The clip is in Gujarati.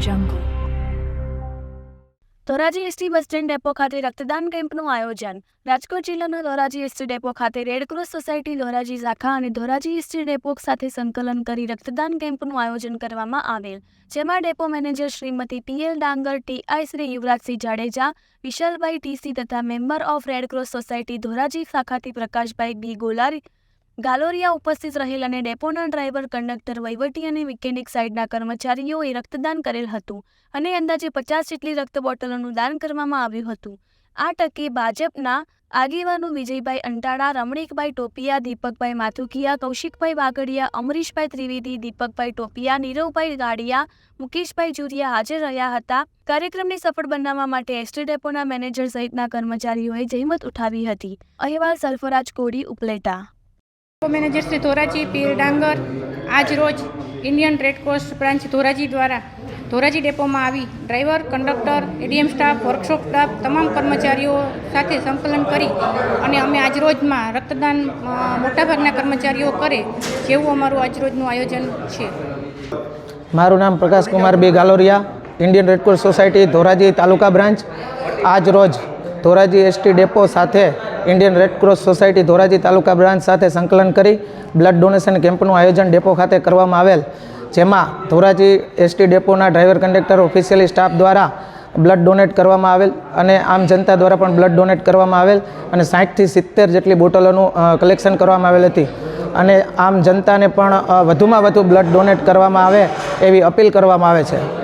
jungle. Dhoraji ST bus stand depot ખાતે રક્તદાન કેમ્પનું આયોજન રાજકોટ જિલ્લાના ધોરાજી એસટી ડેપો ખાતે રેડક્રોસ સોસાયટી, ધોરાજી શાખા અને ધોરાજી એસટી ડેપો સાથે સંકલન કરી રક્તદાન કેમ્પનું આયોજન કરવામાં આવેલ જેમાં depot manager Shrimati P L Dangar T I Shri Yuvrajsinh Jadeja, Vishalbhai TC તથા member of Red Cross society, Dhoraji શાખાથી Prakashbhai B Golari Galoriya ઉપસ્થિત રહેલ અને ડેપોના ડ્રાઈવર કંડક્ટર વહીવટી અને મિકેનિક સાઇડના કર્મચારીઓએ રક્તદાન કરેલ હતું અને અંદાજે પચાસ જેટલી રક્ત બોટલોનું દાન કરવામાં આવ્યું હતું. આ ટકે ભાજપના આગેવાનો વિજયભાઈ અંટાળા રમણીકભાઈ ટોપિયા, દીપકભાઈ માથુકિયા, કૌશિકભાઈ વાગડિયા અમરીશભાઈ ત્રિવેદી, દીપકભાઈ ટોપિયા, નીરવભાઈ ગાડિયા, મુકેશભાઈ જુરિયા હાજર રહ્યા હતા. કાર્યક્રમને સફળ બનાવવા માટે એસટી ડેપોના મેનેજર સહિતના કર્મચારીઓએ જહેમત ઉઠાવી હતી. અહેવાલ સલ્ફરાજ કોડી ઉપલેટા. મેનેજર શ્રી ધોરાજી, પીર ડાંગર, આજ રોજ ઇન્ડિયન રેડક્રોસ બ્રાન્ચ ધોરાજી દ્વારા ધોરાજી ડેપોમાં આવી driver, conductor ADM staff, workshop staff, તમામ કર્મચારીઓ સાથે સંકલન કરી અને અમે આજરોજમાં રક્તદાન મોટાભાગના કર્મચારીઓ કરે જેવું અમારું આજરોજનું આયોજન છે. મારું નામ Prakashkumar B Galoriya Indian Red Cross society Dhoraji taluka branch. આજ રોજ ધોરાજી એસટી ડેપો સાથે Indian Red Cross society Dhoraji taluka branch સાથે સંકલન કરી બ્લડ ડોનેશન કેમ્પનું આયોજન ડેપો ખાતે કરવામાં આવેલ. જેમાં ધોરાજી એસટી ડેપોના ડ્રાઈવર કંડક્ટર, ઓફિશિયલી સ્ટાફ દ્વારા બ્લડ ડોનેટ કરવામાં આવેલ અને આમ જનતા દ્વારા પણ બ્લડ ડોનેટ કરવામાં આવેલ અને સાઠથી સિત્તેર જેટલી બોટલોનું કલેક્શન કરવામાં આવેલ હતી. અને આમ જનતાને પણ વધુમાં વધુ બ્લડ ડોનેટ કરવામાં આવે એવી અપીલ કરવામાં આવે છે.